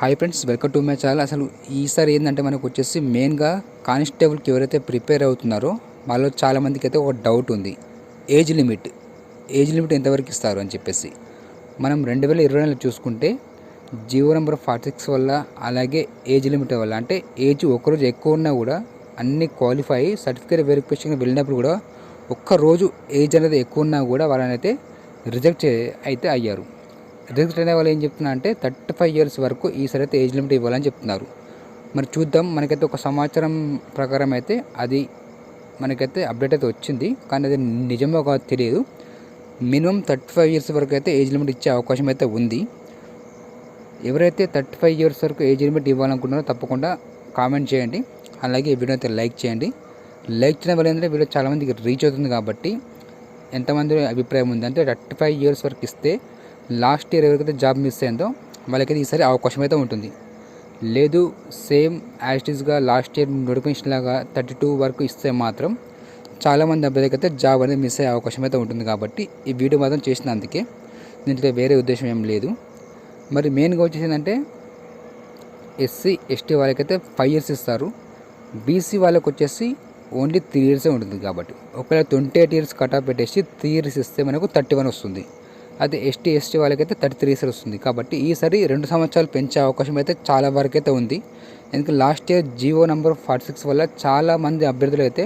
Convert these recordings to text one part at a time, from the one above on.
Hi friends welcome to my channel. అసలు ఈసారి ఏంటంటే మనకు వచ్చేసి మెయిన్గా కానిస్టేబుల్కి ఎవరైతే ప్రిపేర్ అవుతున్నారో వాళ్ళలో చాలామందికి అయితే ఒక డౌట్ ఉంది. Age limit. ఏజ్ లిమిట్ ఎంతవరకు ఇస్తారు అని చెప్పేసి. మనం రెండు వేల ఇరవై నెలలో చూసుకుంటే జీవో నెంబర్ ఫార్టీ సిక్స్ వల్ల అలాగే ఏజ్ లిమిట్ వల్ల అంటే ఏజ్ ఒకరోజు ఎక్కువ ఉన్నా కూడా అన్ని క్వాలిఫై సర్టిఫికేట్ వెరిఫికేషన్ వెళ్ళినప్పుడు కూడా ఒక్కరోజు ఏజ్ అనేది ఎక్కువ ఉన్నా కూడా వాళ్ళని అయితే రిజెక్ట్ అయితే అయ్యారు. రిస్క్ అయిన వాళ్ళు ఏం చెప్తున్నా అంటే థర్టీ ఫైవ్ ఇయర్స్ వరకు ఈసారి అయితే ఏజ్ లిమిట్ ఇవ్వాలని చెప్తున్నారు. మరి చూద్దాం మనకైతే ఒక సమాచారం ప్రకారం అయితే అది మనకైతే అప్డేట్ అయితే వచ్చింది. కానీ అది నిజమో కాదు తెలియదు. మినిమం థర్టీ ఫైవ్ ఇయర్స్ వరకు అయితే ఏజ్ లిమిట్ ఇచ్చే అవకాశం అయితే ఉంది. ఎవరైతే థర్టీ ఫైవ్ ఇయర్స్ వరకు ఏజ్ లిమిట్ ఇవ్వాలనుకుంటున్నారో తప్పకుండా కామెంట్ చేయండి. అలాగే ఈ వీడియో అయితే లైక్ చేయండి. లైక్ చేయడం వల్ల ఏంటంటే వీడియో చాలామందికి రీచ్ అవుతుంది కాబట్టి ఎంతమంది అభిప్రాయం ఉంది అంటే థర్టీ ఫైవ్ ఇయర్స్ వరకు ఇస్తే లాస్ట్ ఇయర్ ఎవరికైతే జాబ్ మిస్ అయిందో వాళ్ళకైతే ఈసారి అవకాశం అయితే ఉంటుంది. లేదు సేమ్ యాజ్టీస్గా లాస్ట్ ఇయర్ నోటిఫికేషన్ లాగా థర్టీ టూ వరకు ఇస్తే మాత్రం చాలామంది అభ్యర్థికి జాబ్ అనేది మిస్ అయ్యే అవకాశం అయితే ఉంటుంది కాబట్టి ఈ వీడియో మాత్రం చేసిన అందుకే దీంట్లో వేరే ఉద్దేశం ఏం లేదు. మరి మెయిన్గా వచ్చేసిందంటే ఎస్సీ ఎస్టీ వాళ్ళకైతే ఫైవ్ ఇయర్స్ ఇస్తారు. బీసీ వాళ్ళకి వచ్చేసి ఓన్లీ త్రీ ఇయర్సే ఉంటుంది కాబట్టి. ఒకవేళ twenty eight years cut off పెట్టేసి త్రీ ఇయర్స్ ఇస్తే మనకు థర్టీ వన్ వస్తుంది. అదే ఎస్టీ ఎస్టీ వాళ్ళకైతే థర్టీ త్రీ ఇయర్స్ వస్తుంది. కాబట్టి ఈసారి రెండు సంవత్సరాలు పెంచే అవకాశం అయితే చాలా వరకు అయితే ఉంది. ఎందుకంటే last year Jio number forty six వల్ల చాలా మంది అభ్యర్థులు అయితే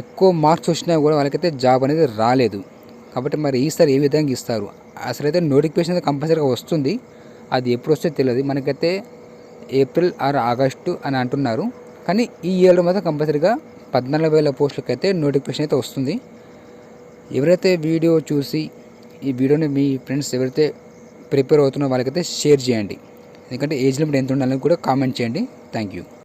ఎక్కువ మార్క్స్ వచ్చినా కూడా వాళ్ళకైతే జాబ్ అనేది రాలేదు. కాబట్టి మరి ఈసారి ఏ విధంగా ఇస్తారు? అసలు అయితే నోటిఫికేషన్ అయితే కంపల్సరీగా వస్తుంది. అది ఎప్పుడు వస్తే తెలియదు. మనకైతే ఏప్రిల్ ఆర్ ఆగస్టు అని అంటున్నారు. కానీ ఈ ఏడు మాత్రం కంపల్సరీగా పద్నాలుగు వేల పోస్టులకైతే నోటిఫికేషన్ అయితే వస్తుంది. ఎవరైతే వీడియో చూసి ఈ వీడియోని మీ ఫ్రెండ్స్ ఎవరైతే ప్రిపేర్ అవుతున్న వాళ్ళకైతే షేర్ చేయండి. ఎందుకంటే ఏజ్ లిమిట్ ఎంత ఉండాలని కూడా కామెంట్ చేయండి. Thank you.